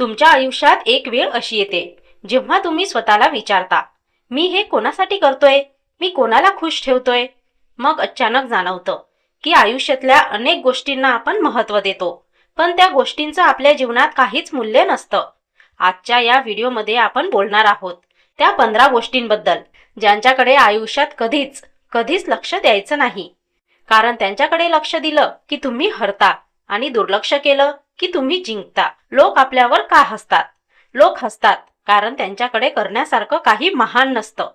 तुमच्या आयुष्यात एक वेळ अशी येते जेव्हा तुम्ही स्वतःला विचारता मी हे कोणासाठी करतोय? मी कोणाला खुश ठेवतोय? मग अचानक जाणवतं की आयुष्यातल्या अनेक गोष्टींना आपण महत्त्व देतो पण त्या गोष्टींचं आपल्या जीवनात काहीच मूल्य नसतं. आजच्या या व्हिडिओमध्ये आपण बोलणार आहोत त्या पंधरा गोष्टींबद्दल ज्यांच्याकडे आयुष्यात कधीच कधीच लक्ष द्यायचं नाही. कारण त्यांच्याकडे लक्ष दिलं की तुम्ही हरता आणि दुर्लक्ष केलं की तुम्ही जिंकता. लोक आपल्यावर का हसतात? लोक हसतात कारण त्यांच्याकडे करण्यासारखं काही महान नसतं.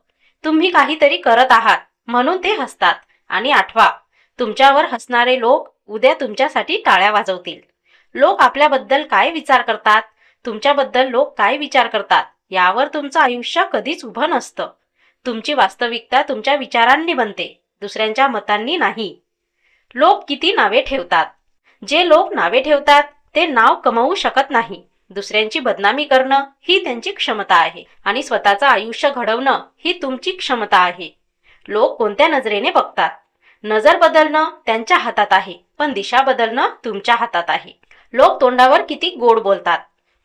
तुम्ही काहीतरी करत आहात म्हणून ते हसतात. आणि आठवा तुमच्यावर हसणारे लोक उद्या तुमच्यासाठी टाळ्या वाजवतील. लोक आपल्याबद्दल काय विचार करतात? तुमच्याबद्दल लोक काय विचार करतात? यावर तुमचं आयुष्य कधीच उभं नसतं. तुमची वास्तविकता तुमच्या विचारांनी बनते दुसऱ्यांच्या मतांनी नाही. लोक किती नावे ठेवतात? जे लोक नावे ठेवतात ते नाव कमवू शकत नाही. दुसऱ्यांची बदनामी करणं ही त्यांची क्षमता आहे आणि स्वतःचं आयुष्य घडवणं ही तुमची क्षमता आहे. लोक कोणत्या नजरेने बघतात? नजर बदलणं त्यांच्या हातात आहे पण दिशा बदलणं तुमच्या हातात आहे. लोक तोंडावर किती गोड बोलतात.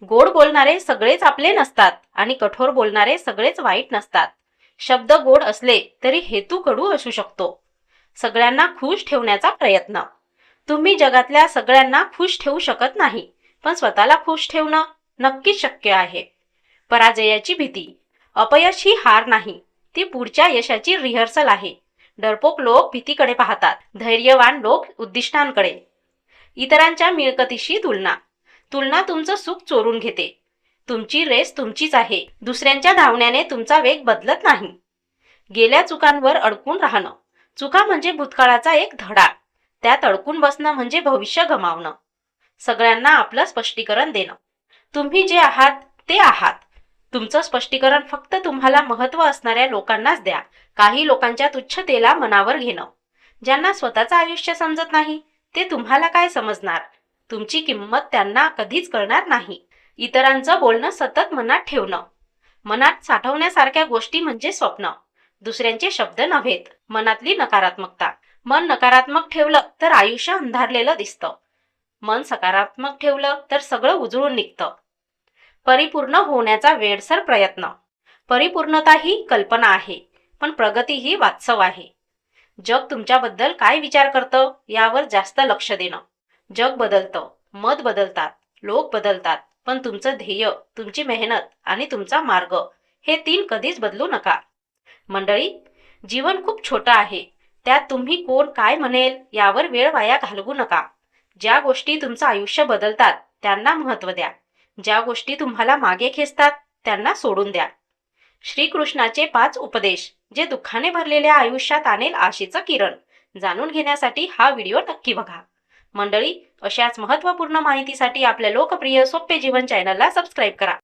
गोड बोलणारे सगळेच आपले नसतात आणि कठोर बोलणारे सगळेच वाईट नसतात. शब्द गोड असले तरी हेतू कडू असू शकतो. सगळ्यांना खुश ठेवण्याचा प्रयत्न. तुम्ही जगातल्या सगळ्यांना खुश ठेवू शकत नाही पण स्वतःला खुश ठेवणं नक्कीच शक्य आहे. पराजयाची भीती अपयश ही हार नाही ती पुढच्या यशाची रिहर्सल आहे. डरपोक लोक भीतीकडे पाहतात धैर्यवान लोक उद्दिष्टांकडे. इतरांच्या मिळकतीशी तुलना तुलना तुमचं सुख चोरून घेते. तुमची रेस तुमचीच आहे दुसऱ्यांच्या धावण्याने तुमचा वेग बदलत नाही. गेल्या चुकांवर अडकून राहणं चुका म्हणजे भूतकाळाचा एक धडा. त्यात अडकून बसणं म्हणजे भविष्य गमावणं. सगळ्यांना आपलं स्पष्टीकरण देणं. तुम्ही जे आहात ते आहात. तुमचं स्पष्टीकरण फक्त तुम्हाला महत्त्व असणाऱ्या लोकांनाच द्या. काही लोकांच्या तुच्छतेला मनावर घेणं. ज्यांना स्वतःचं आयुष्य समजत नाही ते तुम्हाला काय समजणार? तुमची किंमत त्यांना कधीच कळणार नाही. इतरांचं बोलणं सतत मनात ठेवणं. मनात साठवण्यासारख्या गोष्टी म्हणजे स्वप्न. दुसऱ्यांचे शब्द नव्हेत. मनातली नकारात्मकता. मन नकारात्मक ठेवलं तर आयुष्य अंधारलेलं दिसतं. मन सकारात्मक ठेवलं तर सगळं उजळून निघतं. परिपूर्ण होण्याचा वेडसर प्रयत्न. परिपूर्णता ही कल्पना आहे पण प्रगती ही वास्तव आहे. जग तुमच्याबद्दल काय विचार करतं यावर जास्त लक्ष देणं. जग बदलतं मत बदलतात लोक बदलतात पण तुमचं ध्येय तुमची मेहनत आणि तुमचा मार्ग हे तीन कधीच बदलू नका. मंडळी जीवन खूप छोटं आहे त्यात तुम्ही कोण काय म्हणेल यावर वेळ वाया घालवू नका. ज्या गोष्टी तुमचं आयुष्य बदलतात त्यांना महत्त्व द्या. ज्या गोष्टी तुम्हाला मागे खेचतात त्यांना सोडून द्या. श्रीकृष्णाचे पाच उपदेश जे दुःखाने भरलेल्या आयुष्यात आणेल आशेचं किरण जाणून घेण्यासाठी हा व्हिडिओ नक्की बघा. मंडळी अशाच महत्त्वपूर्ण माहितीसाठी आपल्या लोकप्रिय सोपे जीवन चॅनलला सबस्क्राईब करा.